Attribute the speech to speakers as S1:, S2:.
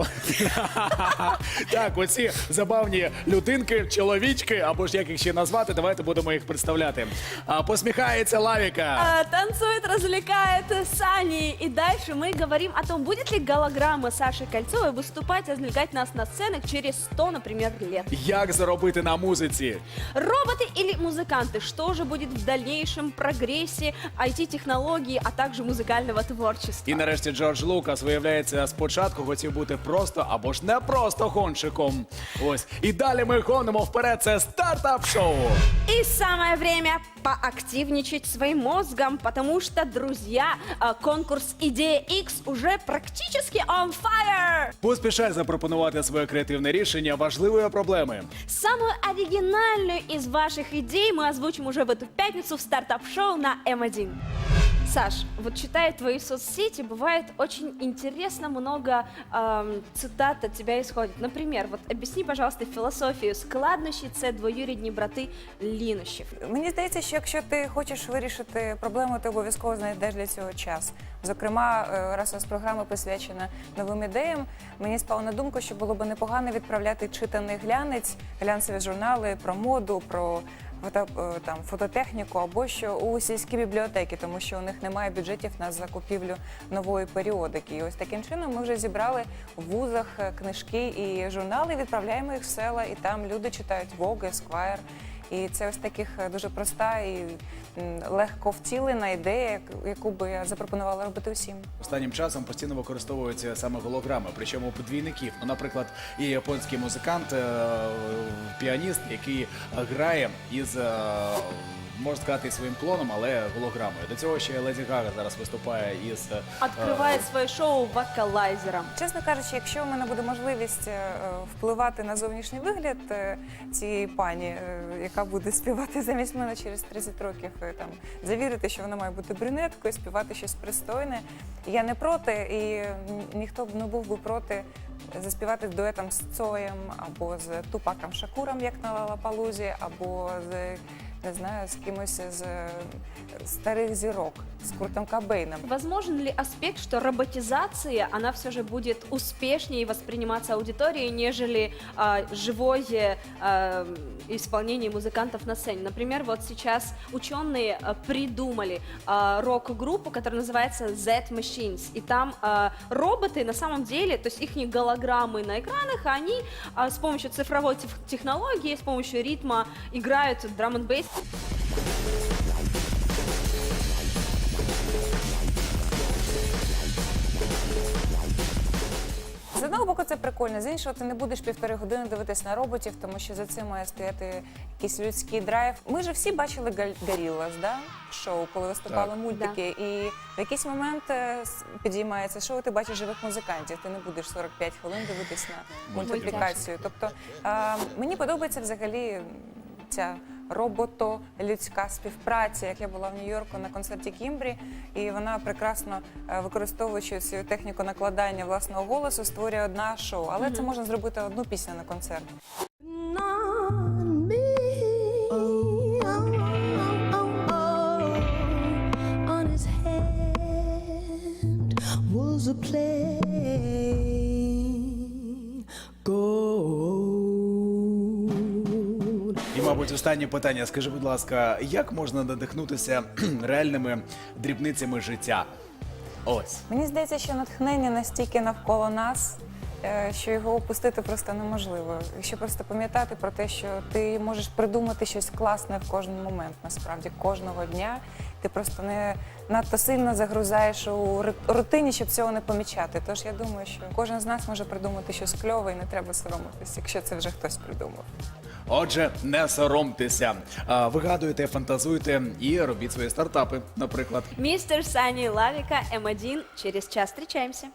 S1: Шоу. так, оці забавні людинки, чоловічки, або ж як їх ще назвати, давайте будемо їх представляти. А, посміхається Лавіка.
S2: А, танцует, развлекает Сани. И дальше мы говорим о том, будет ли голограмма Саши Кольцовой выступать, развлекать нас на сценах через 100, например, лет.
S1: Як заробити на музиці?
S2: Роботы или музыканты? Что же будет в дальнейшем прогрессе IT-технологий, а также музыкального творчества?
S1: І нарешті Джордж Лукас, виявляється, спочатку хотів бути просто або ж не просто гонщиком. Ось. І далі ми гонимо вперед. Це стартап шоу.
S2: И самое время поактивничать своим мозгом, потому что, друзья, а, конкурс «Идея X» уже практически on fire!
S1: Поспішай запропонувати своє креативне рішення важливої проблеми.
S2: Самую оригинальную из ваших идей мы озвучим уже в эту пятницу в стартап-шоу на М1. Саш, вот читая твои соцсети, бывает очень интересно много эм, цитат от тебя исходит. Например, вот объясни, пожалуйста, философию складнощі – це двоюрідні брати лінощів.
S3: Мені здається, що якщо ти хочеш вирішити проблему, ти обов'язково знайдеш для цього час. Зокрема, е, раз у нас програма присвячена новим ідеям, мені спало на думку, що було б непогано відправляти читаний глянець, глянцеві журнали про моду, про фото, е, там, фототехніку або що у сільські бібліотеки, тому що у них немає бюджетів на закупівлю нової періодики. І ось таким чином ми вже зібрали в вузах е, книжки і журнали, відправляємо їх в села, і там люди читають Vogue, Esquire. І це ось таких е, дуже проста і легко втілена ідея, яку би я запропонувала робити усім.
S1: Останнім часом постійно використовуються саме голограми, причому подвійників. Ну, наприклад, і японський музикант, е, піаніст, який грає із. Е, Можна сказати, своїм клоном, але голограмою. До цього ще Леді Гага зараз виступає із е,
S2: Открывает своє шоу вокалайзером.
S3: Чесно кажучи, якщо в мене буде можливість е, е, впливати на зовнішній вигляд е, цієї пані, е, яка буде співати замість мене через 30 років, е, там завірити, що вона має бути брюнеткою, співати щось пристойне. Я не проти, і м, ніхто б не був би проти заспівати дуетом з Цоєм або з Тупаком Шакуром, як на Лалапалузі, або з не знаю, з кимось з е, старих зірок, з Куртом Кабейном.
S2: Возможен ли аспект, что роботизация, она все же будет успешнее восприниматься аудиторией, нежели а, живое а, исполнение музыкантов на сцене? Например, вот сейчас ученые а, придумали а, рок-группу, которая называется Z Machines, и там а, роботы на самом деле, то есть их голограммы на экранах, они а, с помощью цифровой тех- технологии, с помощью ритма играют драм н бейс
S3: З одного боку, це прикольно, з іншого, ти не будеш півтори години дивитись на роботів, тому що за цим має стояти якийсь людський драйв. Ми ж всі бачили Гарілас, да? в шоу, коли виступали
S1: Так.
S3: мультики. І в якийсь момент е, підіймається шоу, ти бачиш живих музикантів. Ти не будеш 45 хвилин дивитись на мультиплікацію. Тобто е, мені подобається взагалі ця робото-людська співпраця, як я була в Нью-Йорку на концерті Кімбрі, і вона прекрасно е, використовуючи цю техніку накладання власного голосу, створює одна шоу. Але це можна зробити одну пісню на концерт.
S4: was a plain
S1: І, мабуть, останнє питання. Скажи, будь ласка, як можна надихнутися реальними дрібницями життя? Ось.
S3: Мені здається, що натхнення настільки навколо нас. е, Що його опустити просто неможливо. Якщо просто пам'ятати про те, що ти можеш придумати щось класне в кожен момент, насправді кожного дня. Ти просто не надто сильно загрузаєш у рутині, щоб цього не помічати. Тож я думаю, що кожен з нас може придумати щось кльове і не треба соромитись, якщо це вже хтось придумав.
S1: Отже, не соромтеся. А, Вигадуйте, фантазуйте і робіть свої стартапи, наприклад.
S2: Мистер Сани Лавика, М1. Через час встречаемся.